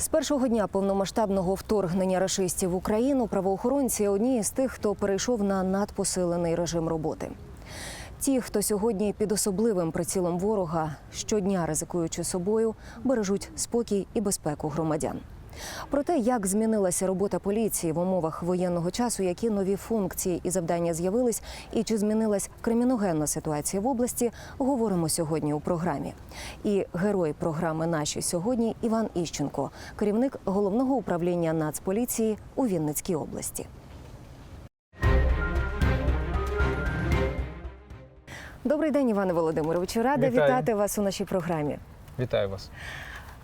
З першого дня повномасштабного вторгнення рашистів в Україну правоохоронці одні з тих, хто перейшов на надпосилений режим роботи. Ті, хто сьогодні під особливим прицілом ворога, щодня ризикуючи собою, бережуть спокій і безпеку громадян. Про те, як змінилася робота поліції в умовах воєнного часу, які нові функції і завдання з'явились, і чи змінилась криміногенна ситуація в області, говоримо сьогодні у програмі. І герой програми наші сьогодні Іван Іщенко, керівник головного управління Нацполіції у Вінницькій області. Добрий день, Іване Володимировичу. Рада Вітаю. вітати вас у нашій програмі. Вітаю вас.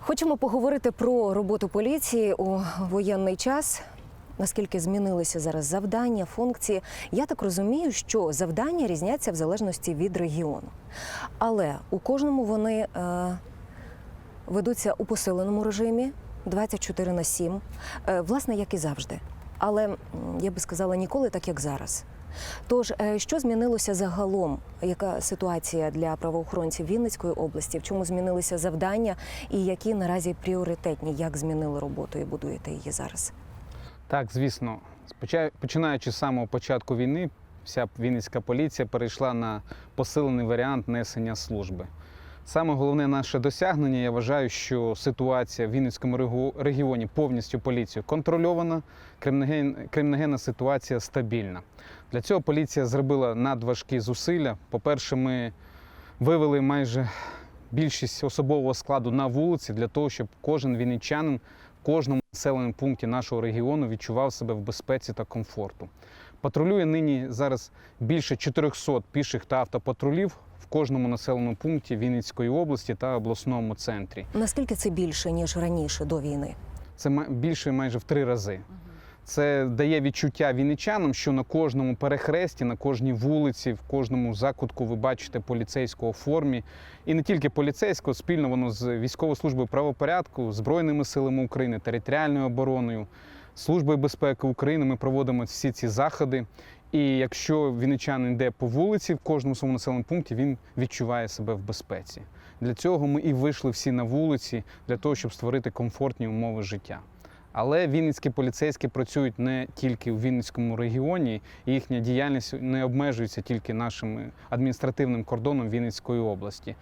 Хочемо поговорити про роботу поліції у воєнний час. Наскільки змінилися зараз завдання, функції? Я так розумію, що завдання різняться в залежності від регіону. Але у кожному вони е, ведуться у посиленому режимі 24 на 7, е, власне, як і завжди. Але я би сказала, ніколи так, як зараз. Тож, е, що змінилося загалом? Яка ситуація для правоохоронців Вінницької області? В чому змінилися завдання і які наразі пріоритетні? Як змінили роботу і будуєте її зараз? Так, звісно, починаючи з самого початку війни, вся Вінницька поліція перейшла на посилений варіант несення служби. Саме головне наше досягнення, я вважаю, що ситуація в Вінницькому регіоні повністю поліцією контрольована, криміноген- криміногенна ситуація стабільна. Для цього поліція зробила надважкі зусилля. По-перше, ми вивели майже більшість особового складу на вулиці для того, щоб кожен вінничанин в кожному населеному пункті нашого регіону відчував себе в безпеці та комфорту. Патрулює нині зараз більше 400 піших та автопатрулів в кожному населеному пункті Вінницької області та обласному центрі. Наскільки це більше ніж раніше до війни? Це більше майже в три рази. Це дає відчуття вінничанам, що на кожному перехресті, на кожній вулиці, в кожному закутку ви бачите поліцейського формі. І не тільки поліцейського, спільно воно з військовою службою правопорядку, Збройними силами України, територіальною обороною, Службою безпеки України. Ми проводимо всі ці заходи. І якщо вінничанин йде по вулиці в кожному своєму населеному пункті, він відчуває себе в безпеці. Для цього ми і вийшли всі на вулиці для того, щоб створити комфортні умови життя. Але вінницькі поліцейські працюють не тільки у Вінницькому регіоні, і їхня діяльність не обмежується тільки нашим адміністративним кордоном Вінницької області.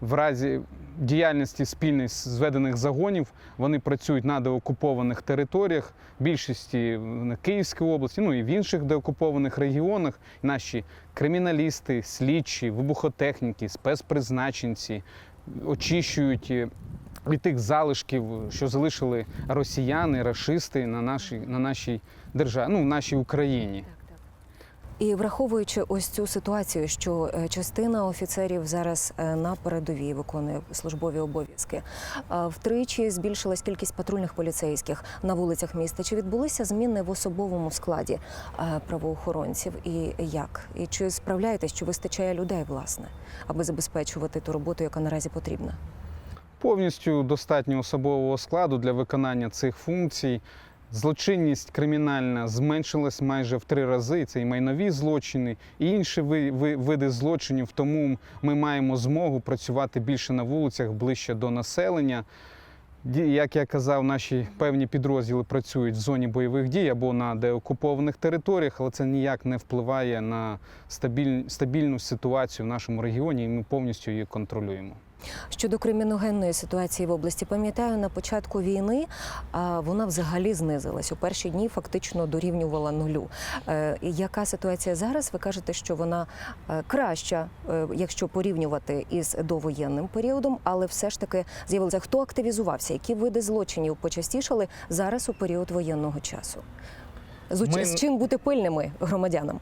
В разі діяльності спільних зведених загонів вони працюють на деокупованих територіях, більшості на Київській області, ну і в інших деокупованих регіонах. Наші криміналісти, слідчі, вибухотехніки, спецпризначенці очищують е, від тих залишків, що залишили росіяни, рашисти на нашій, на нашій державі, ну в нашій Україні. І враховуючи ось цю ситуацію, що е, частина офіцерів зараз е, на передовій виконує службові обов'язки, втричі збільшилась кількість патрульних поліцейських на вулицях міста. Чи відбулися зміни в особовому складі е, правоохоронців? І як? І чи справляєтесь, чи вистачає людей, власне, аби забезпечувати ту роботу, яка наразі потрібна? Повністю достатньо особового складу для виконання цих функцій. Злочинність кримінальна зменшилась майже в три рази. Це і майнові злочини, і інші ви- ви- види злочинів. Тому ми маємо змогу працювати більше на вулицях, ближче до населення. Як я казав, наші певні підрозділи працюють в зоні бойових дій або на деокупованих територіях, але це ніяк не впливає на стабіль- стабільну ситуацію в нашому регіоні, і ми повністю її контролюємо. Щодо криміногенної ситуації в області, пам'ятаю, на початку війни вона взагалі знизилась. У перші дні фактично дорівнювала нулю. Е, Яка ситуація зараз? Ви кажете, що вона е, краща, е, якщо порівнювати із довоєнним періодом, але все ж таки з'явилося, хто активізувався, які види злочинів почастішали зараз у період воєнного часу. З, Ми- з чим бути пильними громадянам?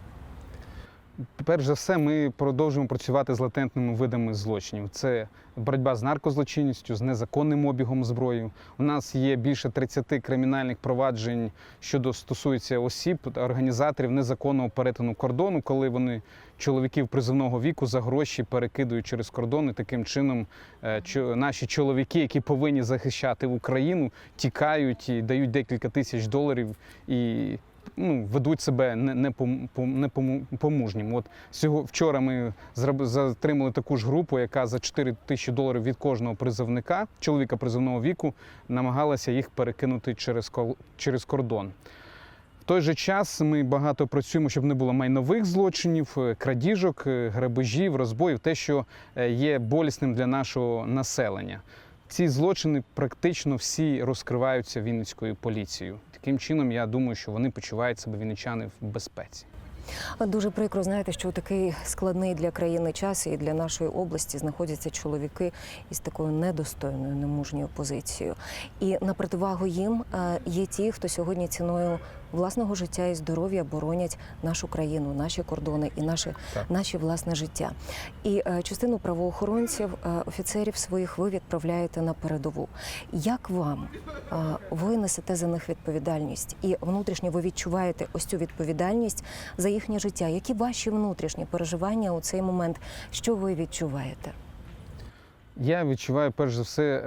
Перш за все, ми продовжуємо працювати з латентними видами злочинів. Це боротьба з наркозлочинністю, з незаконним обігом зброї. У нас є більше 30 кримінальних проваджень щодо стосується осіб, організаторів незаконного перетину кордону, коли вони чоловіків призовного віку за гроші перекидують через кордон. І таким чином е, наші чоловіки, які повинні захищати Україну, тікають і дають декілька тисяч доларів і ну, ведуть себе не, не, пом- не. От сього, вчора ми затримали таку ж групу, яка за 4 тисячі доларів від кожного призовника, чоловіка призовного віку, намагалася їх перекинути через, через кордон. В той же час ми багато працюємо, щоб не було майнових злочинів, е, крадіжок, е, грабежів, розбоїв, те, що е, є болісним для нашого населення. Ці злочини практично всі розкриваються Вінницькою поліцією. Таким чином, я думаю, що вони почувають себе вінничани в безпеці. Дуже прикро, знаєте, що у такий складний для країни час і для нашої області знаходяться чоловіки із такою недостойною, немужньою позицією. І на противагу їм е, є ті, хто сьогодні ціною власного життя і здоров'я боронять нашу країну, наші кордони і наше, Так. наше власне життя. І е, частину правоохоронців, е, офіцерів своїх ви відправляєте на передову. Як вам е, ви несете за них відповідальність, і внутрішньо ви відчуваєте ось цю відповідальність за їхнє життя? Які ваші внутрішні переживання у цей момент? Що ви відчуваєте? Я відчуваю перш за все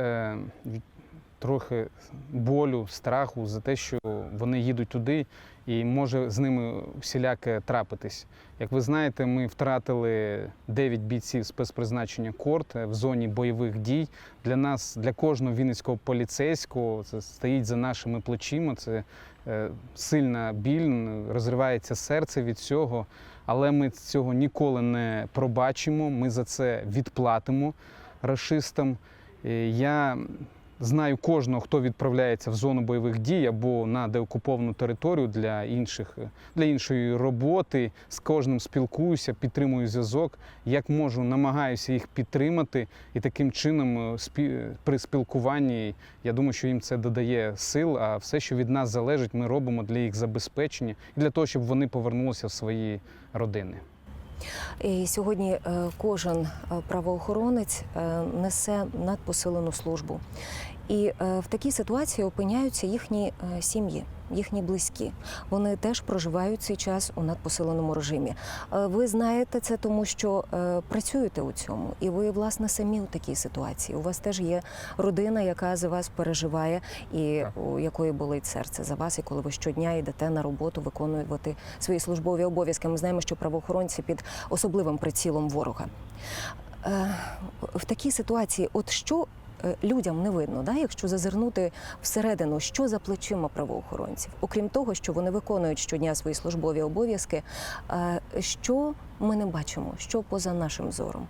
трохи болю, страху за те, що вони їдуть туди, і може з ними всіляке трапитись. Як ви знаєте, ми втратили 9 бійців спецпризначення КОРТ в зоні бойових дій. Для нас, для кожного вінницького поліцейського, це стоїть за нашими плечима. Це е, сильна біль, розривається серце від цього. Але ми цього ніколи не пробачимо. Ми за це відплатимо рашистам. Е, Я знаю кожного, хто відправляється в зону бойових дій або на деокуповану територію для інших для іншої роботи. З кожним спілкуюся, підтримую зв'язок. Як можу, намагаюся їх підтримати, і таким чином е, спі- при спілкуванні я думаю, що їм це додає сил. А все, що від нас залежить, ми робимо для їх забезпечення і для того, щоб вони повернулися в свої родини. І сьогодні е, кожен е, правоохоронець е, несе надпосилену службу. І е, в такій ситуації опиняються їхні е, сім'ї, їхні близькі. Вони теж проживають цей час у надпосиленому режимі. Е, Ви знаєте це, тому що працюєте у цьому, і ви власне самі у такій ситуації. У вас теж є родина, яка за вас переживає, і у якої болить серце за вас, і коли ви щодня йдете на роботу виконувати свої службові обов'язки. Ми знаємо, що правоохоронці під особливим прицілом ворога. В такій ситуації, от що людям не видно, да? якщо зазирнути всередину, що за плечима правоохоронців, окрім того, що вони виконують щодня свої службові обов'язки, е, що ми не бачимо, що поза нашим зором.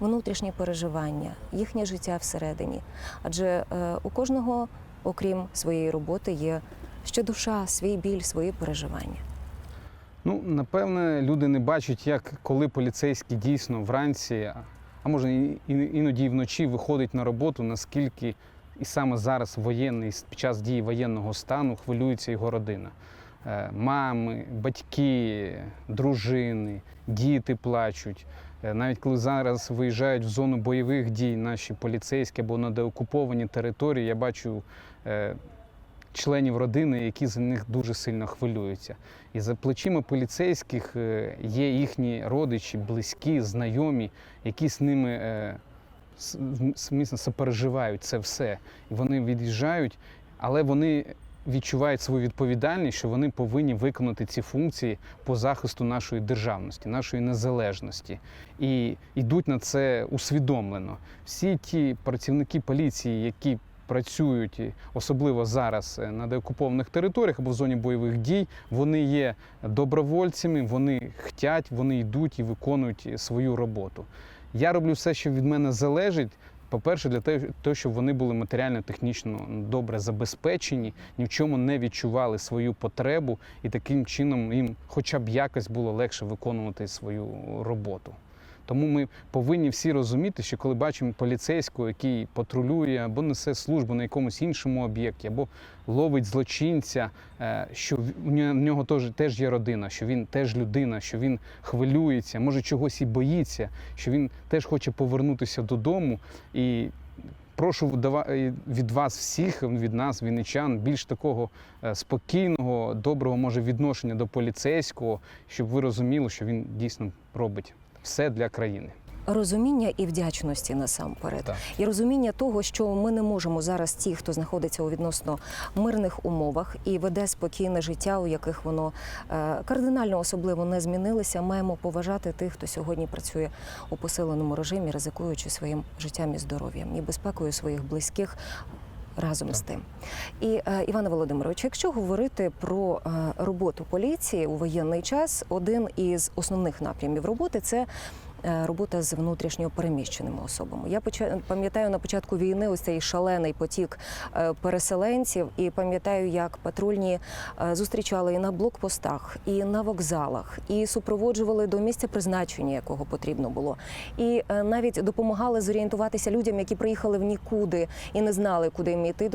Внутрішні переживання, їхнє життя всередині. Адже е, у кожного, окрім своєї роботи, є ще душа, свій біль, свої переживання. Ну, напевне, люди не бачать, як коли поліцейський дійсно вранці, а- може іноді і вночі виходить на роботу, наскільки і саме зараз воєнний, під час дії воєнного стану хвилюється його родина. Е, Мами, батьки, дружини, діти плачуть. Е, Навіть коли зараз виїжджають в зону бойових дій наші поліцейські або на деокуповані території, я бачу е, членів родини, які за них дуже сильно хвилюються. І за плечима поліцейських е, є їхні родичі, близькі, знайомі, які з ними е, смісно сопереживають це все. І вони від'їжджають, але вони відчувають свою відповідальність, що вони повинні виконати ці функції по захисту нашої державності, нашої незалежності. І йдуть на це усвідомлено. Всі ті працівники поліції, які працюють, особливо зараз е, на деокупованих територіях або в зоні бойових дій, вони є добровольцями, вони хтять, вони йдуть і виконують свою роботу. Я роблю все, що від мене залежить. По-перше, для того, щоб вони були матеріально-технічно добре забезпечені, ні в чому не відчували свою потребу, і таким чином їм хоча б якось було легше виконувати свою роботу. Тому ми повинні всі розуміти, що коли бачимо поліцейського, який патрулює або несе службу на якомусь іншому об'єкті, або ловить злочинця, е, що в нього- теж, теж є родина, що він теж людина, що він хвилюється, може чогось і боїться, що він теж хоче повернутися додому. І прошу е, від вас всіх, від нас, вінничан, більш такого е, спокійного, доброго може відношення до поліцейського, щоб ви розуміли, що він дійсно робить все для країни. розуміння і вдячності насамперед. Так. І розуміння того, що ми не можемо зараз ті, хто знаходиться у відносно мирних умовах і веде спокійне життя, у яких воно е, кардинально особливо не змінилося, маємо поважати тих, хто сьогодні працює у посиленому режимі, ризикуючи своїм життям і здоров'ям і безпекою своїх близьких. Разом з тим, і е, Іване Володимирович, якщо говорити про е, роботу поліції у воєнний час, один із основних напрямів роботи це робота з внутрішньо переміщеними особами. Я пам'ятаю на початку війни ось цей шалений потік е, переселенців, і пам'ятаю, як патрульні е, зустрічали і на блокпостах, і на вокзалах, і супроводжували до місця призначення, якого потрібно було, і е, навіть допомагали зорієнтуватися людям, які приїхали в нікуди і не знали, куди їм йти.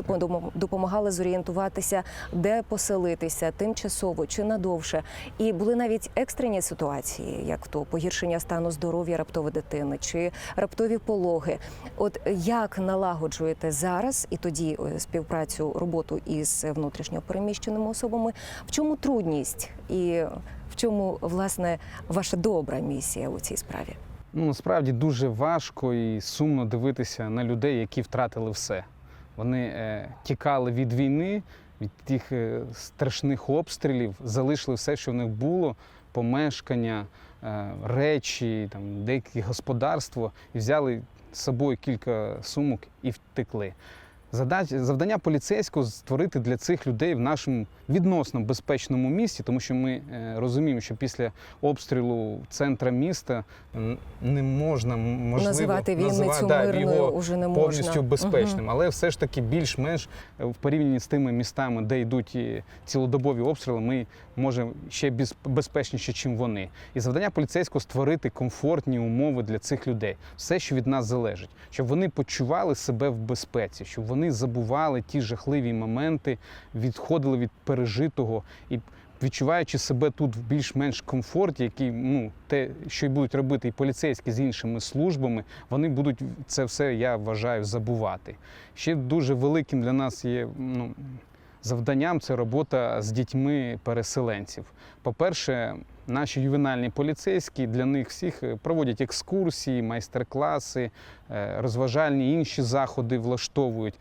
Допомагали зорієнтуватися, де поселитися тимчасово чи надовше. І були навіть екстрені ситуації, як то погіршення стану здоров'я раптової дитини чи раптові пологи. От як налагоджуєте зараз і тоді е, співпрацю роботу із внутрішньо переміщеними особами? В чому трудність і в чому власне ваша добра місія у цій справі? Ну, насправді дуже важко і сумно дивитися на людей, які втратили все. Вони е, тікали від війни, від тих е, страшних обстрілів, залишили все, що в них було: помешкання, е, речі, там, деякі господарство, і взяли з собою кілька сумок і втекли. Завдання поліцейського створити для цих людей в нашому відносно безпечному місті, тому що ми е, розуміємо, що після обстрілу центра міста не можна можливо Називати Вінницю називати, да, мирною його уже не можна. повністю безпечним, але все ж таки більш-менш е, в порівнянні з тими містами, де йдуть і цілодобові обстріли, ми можемо ще без- безпечніше, ніж вони. І завдання поліцейського створити комфортні умови для цих людей, все, що від нас залежить, щоб вони почували себе в безпеці, щоб вони забували ті жахливі моменти, відходили від пережитого і. Відчуваючи себе тут в більш-менш комфорті, який ну те, що й будуть робити і поліцейські з іншими службами, вони будуть це все, я вважаю, забувати. Ще дуже великим для нас є ну, завданням це робота з дітьми переселенців. По-перше, наші ювенальні поліцейські для них всіх е, проводять екскурсії, майстер-класи, е, розважальні інші заходи влаштовують.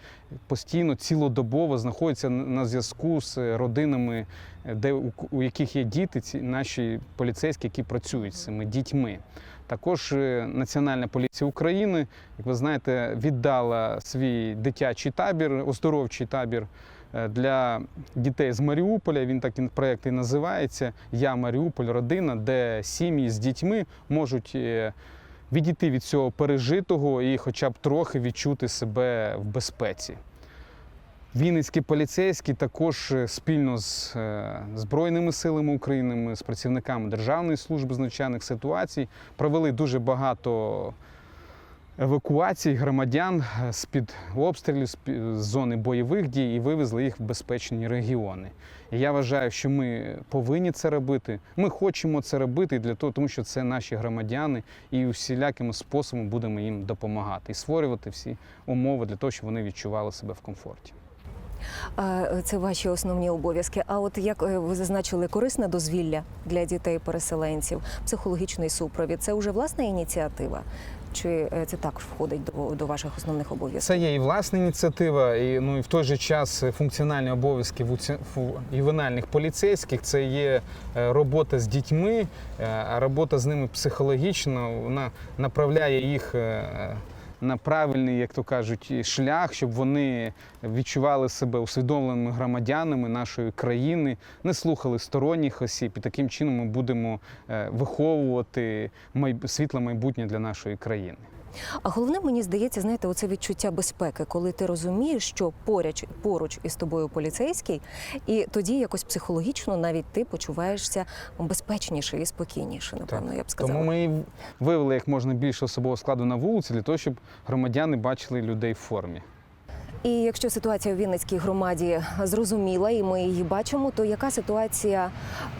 Постійно цілодобово знаходяться на зв'язку з родинами, е, де у, яких є діти, ці наші поліцейські, які працюють з цими дітьми. Також Національна поліція України, як ви знаєте, віддала свій дитячий табір, оздоровчий табір для дітей з Маріуполя. Він так проєкт і називається Я Маріуполь, родина, де сім'ї з дітьми можуть е, відійти від цього пережитого і хоча б трохи відчути себе в безпеці. Вінницькі поліцейські також е, спільно з е, Збройними силами України, з працівниками Державної служби з надзвичайних ситуацій провели дуже багато евакуацій громадян е, з-під обстрілів, з-під- з зони бойових дій і вивезли їх в безпечні регіони. І я вважаю, що ми повинні це робити. Ми хочемо це робити для того, тому що це наші громадяни, і усілякими способами будемо їм допомагати і створювати всі умови для того, щоб вони відчували себе в комфорті. Це ваші основні обов'язки. А от як е, ви зазначили, корисне дозвілля для дітей-переселенців, психологічний супровід це вже власна ініціатива? Чи е, це також входить до, до ваших основних обов'язків? Це є і власна ініціатива, і ну і в той же час функціональні обов'язки ювенальних поліцейських. Це є е, робота з дітьми, а робота з ними психологічно вона направляє їх. На правильний, як то кажуть, шлях, щоб вони відчували себе усвідомленими громадянами нашої країни, не слухали сторонніх осіб, і таким чином ми будемо е, виховувати світле майбутнє для нашої країни. А головне, мені здається, знаєте, оце відчуття безпеки, коли ти розумієш, що поряд поруч із тобою поліцейський, і тоді якось психологічно навіть ти почуваєшся безпечніше і спокійніше, напевно, я б сказала. Тому ми і вивели як можна більше особового складу на вулиці для того, щоб громадяни бачили людей в формі. І якщо ситуація у Вінницькій громаді зрозуміла, і ми її бачимо, то яка ситуація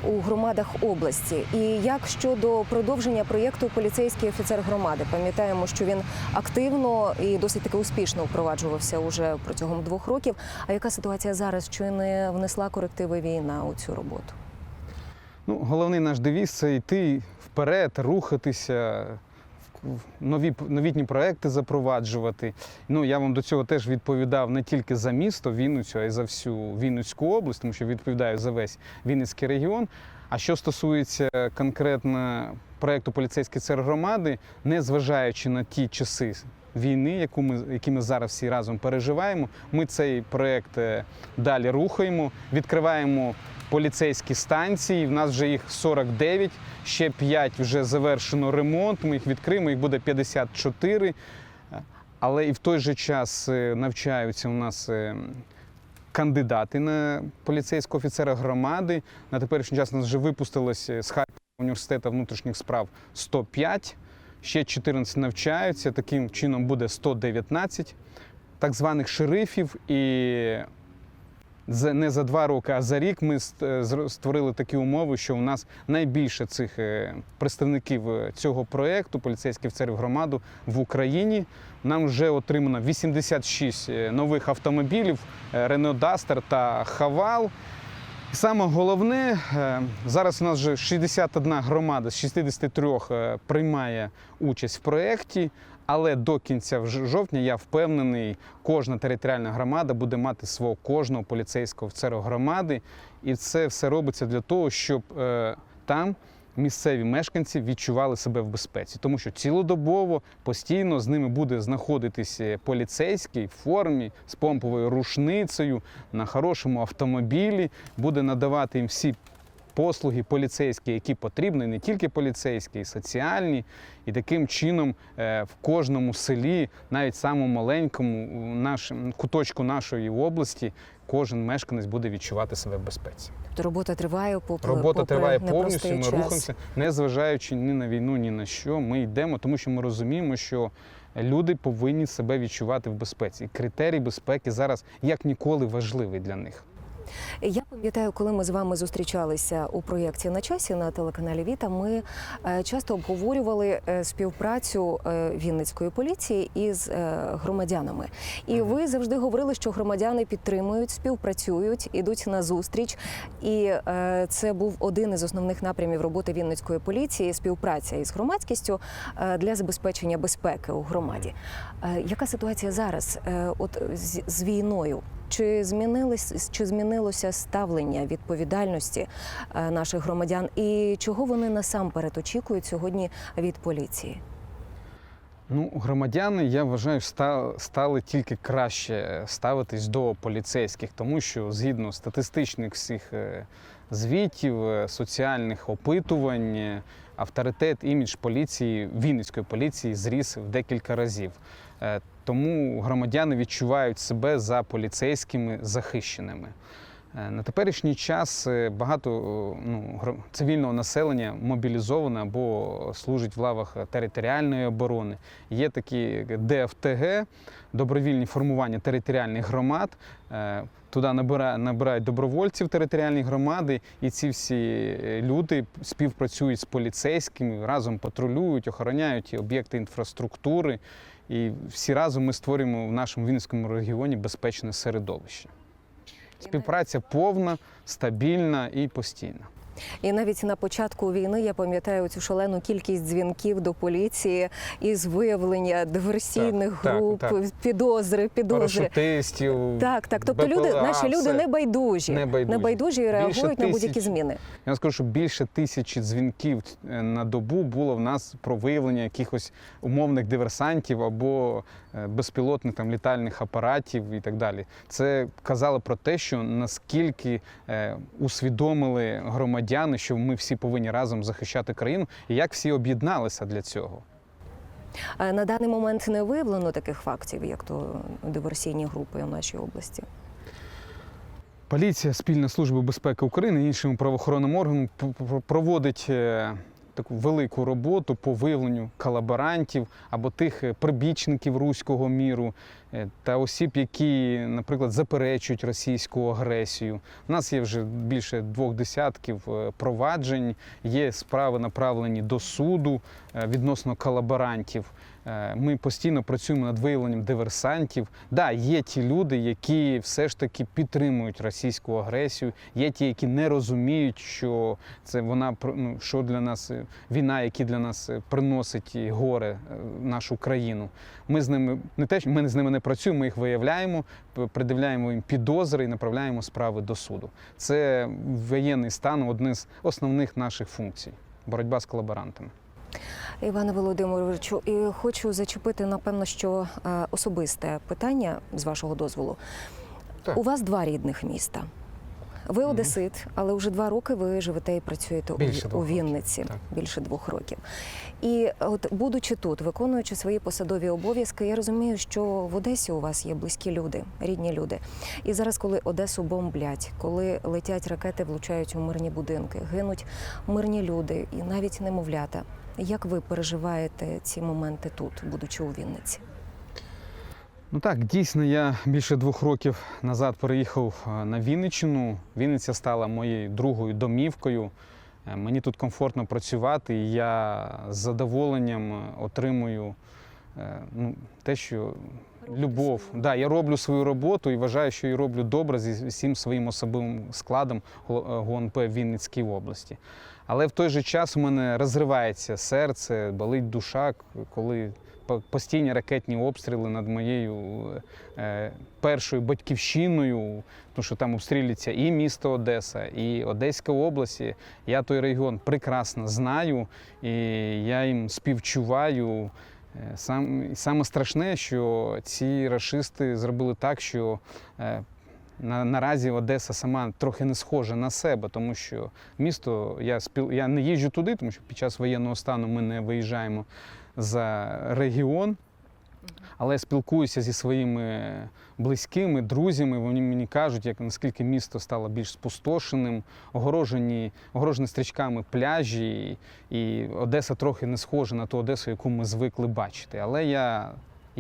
у громадах області? І як щодо продовження проєкту поліцейський офіцер громади? Пам'ятаємо, що він активно і досить таки успішно впроваджувався уже протягом двох років. А яка ситуація зараз? Чи не внесла корективи війна у цю роботу? Ну, головний наш девіз це йти вперед, рухатися, нові новітні проекти запроваджувати. Ну я вам до цього теж відповідав не тільки за місто Вінницю, а й за всю Вінницьку область, тому що відповідаю за весь Вінницький регіон. А що стосується конкретно проекту поліцейський цер громади, не зважаючи на ті часи війни, яку ми, які ми зараз всі разом переживаємо, ми цей проект е, далі рухаємо, відкриваємо поліцейські станції. В нас вже їх 49, ще 5 вже завершено ремонт. Ми їх відкриємо, їх буде 54. Але і в той же час е, навчаються у нас е, кандидати на поліцейського офіцера громади. На теперішній час нас вже випустилось е, з Харкова університету внутрішніх справ 105, ще 14 навчаються. Таким чином буде 119 так званих шерифів. І не за два роки, а за рік ми е, створили такі умови, що у нас найбільше цих е, представників е, цього проєкту поліцейських офіцерів громаду в Україні. Нам вже отримано 86 е, нових автомобілів Renault Duster та Haval. І саме головне, е, зараз у нас вже 61 громада з 63 е, приймає участь в проєкті, але до кінця жовтня я впевнений, кожна територіальна громада буде мати свого кожного поліцейського офіцера громади. І це все робиться для того, щоб е, там місцеві мешканці відчували себе в безпеці, тому що цілодобово постійно з ними буде знаходитись е, поліцейський в формі з помповою рушницею на хорошому автомобілі, буде надавати їм всі. Послуги поліцейські, які потрібні, не тільки поліцейські, і соціальні, і таким чином е, в кожному селі, навіть самому маленькому, нашому куточку нашої області, кожен мешканець буде відчувати себе в безпеці. Тобто робота триває попри Робота попри триває повністю. Ми час. рухаємося, не зважаючи ні на війну, ні на що. Ми йдемо, тому що ми розуміємо, що люди повинні себе відчувати в безпеці. І критерій безпеки зараз як ніколи важливий для них. Я пам'ятаю, коли ми з вами зустрічалися у проєкті на часі на телеканалі Віта. Ми е, часто обговорювали е, співпрацю е, Вінницької поліції із громадянами. І ви завжди говорили, що громадяни підтримують, співпрацюють, ідуть на зустріч. І це був один із основних напрямів роботи Вінницької поліції співпраця із громадськістю для забезпечення безпеки у громаді. Яка ситуація зараз? От з війною? Чи змінилось чи змінилося ставлення відповідальності е, наших громадян, і чого вони насамперед очікують сьогодні від поліції? Ну, громадяни, я вважаю, ста- стали тільки краще ставитись до поліцейських, тому що згідно статистичних всіх е, звітів, е, соціальних опитувань, авторитет, імідж поліції, Вінницької поліції зріс в декілька разів. Тому громадяни відчувають себе за поліцейськими захищеними. Е, На теперішній час е, багато е, ну, цивільного населення мобілізовано або служить в лавах територіальної оборони. Є такі ДФТГ, добровільні формування територіальних громад. Туди набира- набирають добровольців територіальні громади, і ці всі люди співпрацюють з поліцейськими, разом патрулюють, охороняють об'єкти інфраструктури. І всі разом ми створюємо в нашому Вінницькому регіоні безпечне середовище. Співпраця повна, стабільна і постійна. І навіть на початку війни я пам'ятаю цю шалену кількість дзвінків до поліції із виявлення диверсійних Так, так, груп, так. підозри, підозри. Парашутистів. Так, так. Тобто БПЛА, люди, наші люди все. небайдужі, Небайдужі. небайдужі і реагують на будь-які зміни. Я вам скажу, що більше тисячі дзвінків на добу було в нас про виявлення якихось умовних диверсантів або е, безпілотних там літальних апаратів і так далі. Це казало про те, що наскільки е, усвідомили громадяни, що ми всі повинні разом захищати країну, і як всі об'єдналися для цього. Е, На даний момент не виявлено таких фактів, як то диверсійні групи в нашій області. Поліція, спільна служба безпеки України і іншими правоохоронним органам п- п- проводить е, таку велику роботу по виявленню колаборантів або тих е, прибічників руського міру е, та осіб, які, наприклад, заперечують російську агресію. У нас є вже більше двох десятків е, проваджень, є справи направлені до суду відносно колаборантів. Е, Ми постійно працюємо над виявленням диверсантів. Да, є ті люди, які все ж таки підтримують російську агресію. Є ті, які не розуміють, що це вона ну, що для нас е, війна, які для нас е, приносить горе нашу країну. Ми з ними не те, ми з ними не працюємо, ми їх виявляємо, придивляємо їм підозри і направляємо справи до суду. Це воєнний стан одне з основних наших функцій боротьба з колаборантами. Іване Володимировичу, і хочу зачепити, напевно, що е, особисте питання з вашого дозволу. Так. У вас два рідних міста. Ви одесит, але вже два роки ви живете і працюєте у, Більше у років, Вінниці так. більше двох років. І от, будучи тут, виконуючи свої посадові обов'язки, я розумію, що в Одесі у вас є близькі люди, рідні люди. І зараз, коли Одесу бомблять, коли летять ракети, влучають у мирні будинки, гинуть мирні люди і навіть немовлята. Як ви переживаєте ці моменти тут, будучи у Вінниці? Ну так, дійсно, я більше двох років назад переїхав е, на Вінниччину. Вінниця стала моєю другою домівкою. Е, Мені тут комфортно працювати, і я з задоволенням е, отримую ну, те, що любов. Да, я роблю свою роботу і вважаю, що я роблю добре зі всім своїм особовим складом ГУНП Вінницькій області. Але в той же час у мене розривається серце, болить душа, коли постійні ракетні обстріли над моєю е, першою батьківщиною, тому що там обстрілюється і місто Одеса, і Одеська область. Я той регіон прекрасно знаю, і я їм співчуваю. Е, Сам, саме страшне, що ці рашисти зробили так, що е, на, наразі Одеса сама трохи не схожа на себе, тому що місто, я, спіл, я не їжджу туди, тому що під час воєнного стану ми не виїжджаємо за регіон. Але я спілкуюся зі своїми близькими, друзями. Вони мені кажуть, як наскільки місто стало більш спустошеним, огорожені, огорожені стрічками пляжі, і Одеса трохи не схожа на ту Одесу, яку ми звикли бачити. Але я,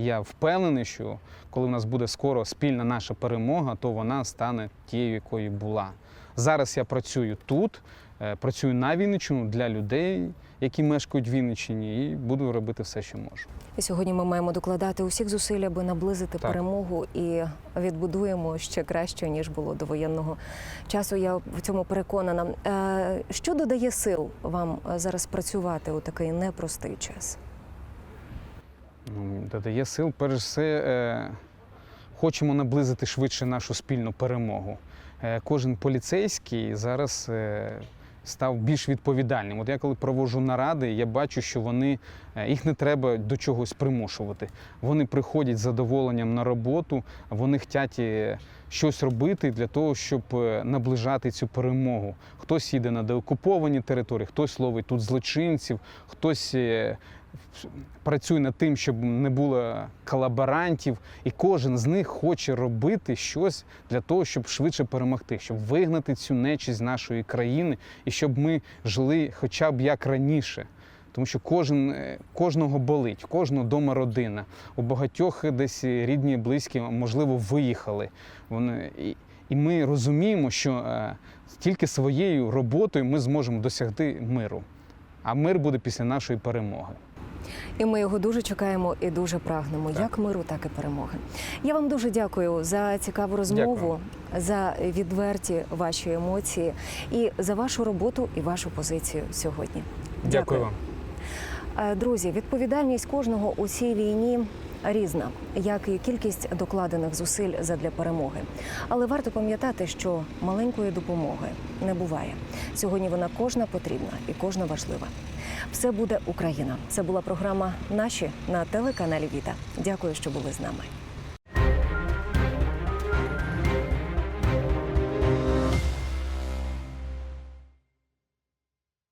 я впевнений, що коли в нас буде скоро спільна наша перемога, то вона стане тією, якою була. Зараз я працюю тут, е, працюю на Вінниччину для людей, які мешкають в Вінниччині, і буду робити все, що можу. І сьогодні ми маємо докладати усіх зусиль, аби наблизити Так. перемогу і відбудуємо ще краще ніж було до воєнного часу. Я в цьому переконана. Е, Що додає сил вам е, зараз працювати у такий непростий час? Ну, Додає сил, перш все, е, хочемо наблизити швидше нашу спільну перемогу. Е, Кожен поліцейський зараз е, став більш відповідальним. От я коли проводжу наради, я бачу, що вони їх не треба до чогось примушувати. Вони приходять з задоволенням на роботу, вони хочуть щось робити для того, щоб наближати цю перемогу. Хтось їде на деокуповані території, хтось ловить тут злочинців, хтось. Працює над тим, щоб не було колаборантів, і кожен з них хоче робити щось для того, щоб швидше перемогти, щоб вигнати цю нечість з нашої країни і щоб ми жили хоча б як раніше. Тому що кожен, е, кожного болить, кожного дома родина. У багатьох десь рідні, близькі, можливо, виїхали. Вони, і, і ми розуміємо, що е, тільки своєю роботою ми зможемо досягти миру. А мир буде після нашої перемоги. І ми його дуже чекаємо і дуже прагнемо, Так. як миру, так і перемоги. Я вам дуже дякую за цікаву розмову, за відверті ваші емоції і за вашу роботу і вашу позицію сьогодні. Дякую вам. Е, Друзі, відповідальність кожного у цій війні різна, як і кількість докладених зусиль задля перемоги. Але варто пам'ятати, що маленької допомоги не буває. Сьогодні вона кожна потрібна і кожна важлива. Все буде Україна. Це була програма Наші на телеканалі Віта. Дякую, що були з нами.